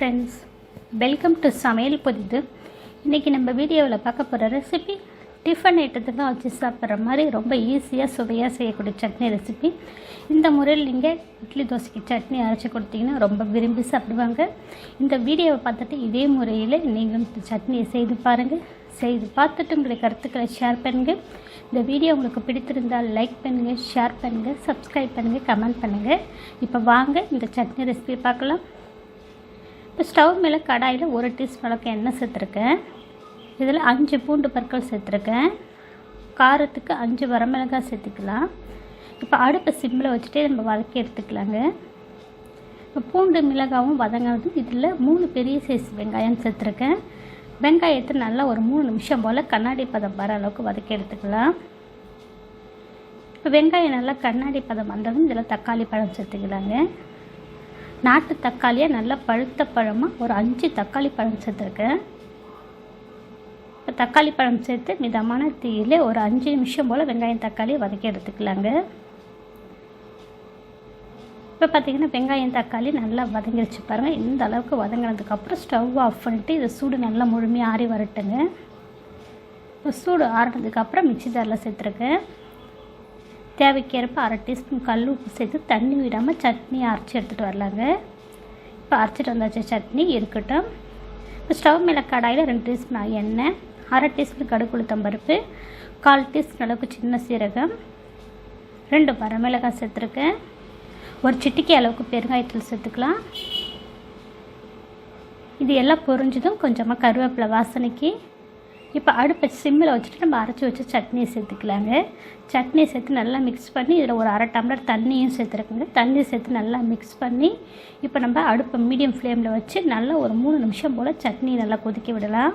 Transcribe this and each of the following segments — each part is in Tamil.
ஃப்ரெண்ட்ஸ் வெல்கம் டு சமையல் புதிது. இன்றைக்கி நம்ம வீடியோவில் பார்க்க போகிற ரெசிபி டிஃபன் ஐட்டத்துக்கு வச்சு சாப்பிட்ற மாதிரி ரொம்ப ஈஸியாக சுவையாக செய்யக்கூடிய சட்னி ரெசிபி இந்த முறையில் நீங்கள் இட்லி தோசைக்கு சட்னி அரைச்சி கொடுத்தீங்கன்னா ரொம்ப விரும்பி சாப்பிடுவாங்க. இந்த வீடியோவை பார்த்துட்டு இதே முறையில் நீங்களும் இந்த சட்னியை செய்து பாருங்கள் செய்து பார்த்துட்டு உங்களுடைய கருத்துக்களை ஷேர் பண்ணுங்கள் இந்த வீடியோ உங்களுக்கு பிடித்திருந்தால் லைக் பண்ணுங்கள் ஷேர் பண்ணுங்கள் சப்ஸ்கிரைப் பண்ணுங்கள் கமெண்ட் பண்ணுங்கள் இப்போ வாங்க இந்த சட்னி ரெசிபியை பார்க்கலாம். இப்போ ஸ்டவ் மேலே கடாயில் ஒரு டீஸ்பூன் அளவுக்கு எண்ணெய் சேர்த்துருக்கேன். இதில் அஞ்சு பூண்டு பற்கள் சேர்த்துருக்கேன். காரத்துக்கு அஞ்சு வரமிளகாய் சேர்த்துக்கலாம். இப்போ அடுப்பை சிம்மில் வச்சுட்டே நம்ம வதக்கி எடுத்துக்கலாங்க. இப்போ பூண்டு மிளகாவும் வதங்கினதும் இதில் மூணு பெரிய சைஸ் வெங்காயம் சேர்த்துருக்கேன். வெங்காயத்தை நல்லா ஒரு மூணு நிமிஷம் போல் கண்ணாடி பதம் வர அளவுக்கு வதக்கி எடுத்துக்கலாம். இப்போ வெங்காயம் நல்லா கண்ணாடி பதம் வந்ததும் இதில் தக்காளி பழம் சேர்த்துக்கலாங்க. நாட்டு தக்காளியை நல்லா பழுத்த பழமாக ஒரு அஞ்சு தக்காளி பழம் சேர்த்துருக்கேன். இப்போ தக்காளி பழம் சேர்த்து மிதமான தீயில் ஒரு அஞ்சு நிமிஷம் போல் வெங்காயம் தக்காளி வதக்கி எடுத்துக்கலாங்க. இப்போ பார்த்திங்கன்னா வெங்காயம் தக்காளி நல்லா வதங்கிடுச்சு பாருங்கள் இந்த அளவுக்கு வதங்கினதுக்கப்புறம் ஸ்டவ் ஆஃப் பண்ணிட்டு இதை சூடு நல்லா முழுமையாக ஆறி வரட்டுங்க. இப்போ சூடு ஆறினதுக்கப்புறம் மிக்சி ஜாரில் சேர்த்துருக்கேன். தேவைக்கேற்ப அரை டீஸ்பூன் கல் உப்பு சேர்த்து தண்ணி விடாமல் சட்னி அரைச்சி எடுத்துகிட்டு வரலாங்க. இப்போ அரைச்சிட்டு வந்தாச்சு சட்னி இருக்கட்டும். இப்போ ஸ்டவ் மேலே கடாயில் ரெண்டு டீஸ்பூன் எண்ணெய் அரை டீஸ்பூன் கடுக்குளுத்தம் பருப்பு கால் டீஸ்பூன் அளவுக்கு சின்ன சீரகம் ரெண்டு பரமிளகாய் சேர்த்துருக்கேன். ஒரு சிட்டிக்கை அளவுக்கு பெருங்காயத்தில் சேர்த்துக்கலாம். இது எல்லாம் பொரிஞ்சதும் கொஞ்சமாக கருவேப்பிலை வாசனைக்கு இப்போ அடுப்பை சிம்மில் வச்சுட்டு நம்ம அரைச்சி வச்ச சட்னியை சேர்த்துக்கலாங்க. சட்னியை சேர்த்து நல்லா மிக்ஸ் பண்ணி இதில் ஒரு அரை டம்ளர் தண்ணியும் சேர்த்துருக்குங்க. தண்ணி சேர்த்து நல்லா மிக்ஸ் பண்ணி இப்போ நம்ம அடுப்பை மீடியம் ஃப்ளேமில் வச்சு நல்லா ஒரு மூணு நிமிஷம் போல் சட்னி நல்லா கொதிக்க விடலாம்.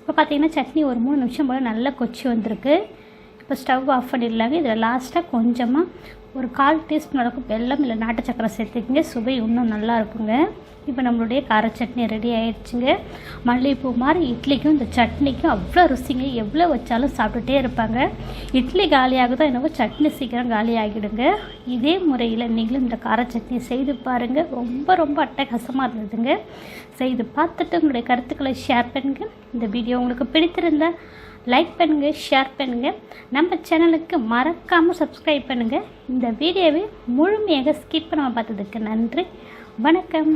இப்போ பார்த்திங்கன்னா சட்னி ஒரு மூணு நிமிஷம் போல் நல்லா கொச்சி வந்திருக்கு. இப்போ ஸ்டவ் ஆஃப் பண்ணிடலாங்க. இதில் லாஸ்ட்டாக கொஞ்சமாக ஒரு கால் டீஸ்பூன் அளவுக்கு வெல்லம் இல்லை நாட்டு சக்கரை சேர்த்துக்கிங்க. சுவை இன்னும் நல்லா இருக்குங்க. இப்போ நம்மளுடைய கார சட்னி ரெடி ஆயிடுச்சுங்க. மல்லிகைப்பூ மாதிரி இட்லிக்கும் இந்த சட்னிக்கும் அவ்வளோ ருசிங்க. எவ்வளோ வச்சாலும் சாப்பிட்டுட்டே இருப்பாங்க. இட்லி காலியாகுதோ என்னவோ சட்னி சீக்கிரம் காலி ஆகிடுங்க இதே முறையில் நீங்களும் இந்த கார சட்னி செய்து பாருங்கள் ரொம்ப ரொம்ப அட்டகாசமாக இருந்ததுங்க. செய்து பார்த்துட்டு உங்களுடைய கருத்துக்களை ஷேர் பண்ணுங்கள் இந்த வீடியோ உங்களுக்கு பிடித்திருந்தால் லைக் பண்ணுங்கள் ஷேர் பண்ணுங்கள் நம்ம சேனலுக்கு மறக்காமல் சப்ஸ்கிரைப் பண்ணுங்கள் இந்த வீடியோவை முழுமையாக ஸ்கிப் பண்ணாமல் பார்த்ததுக்கு நன்றி. வணக்கம்.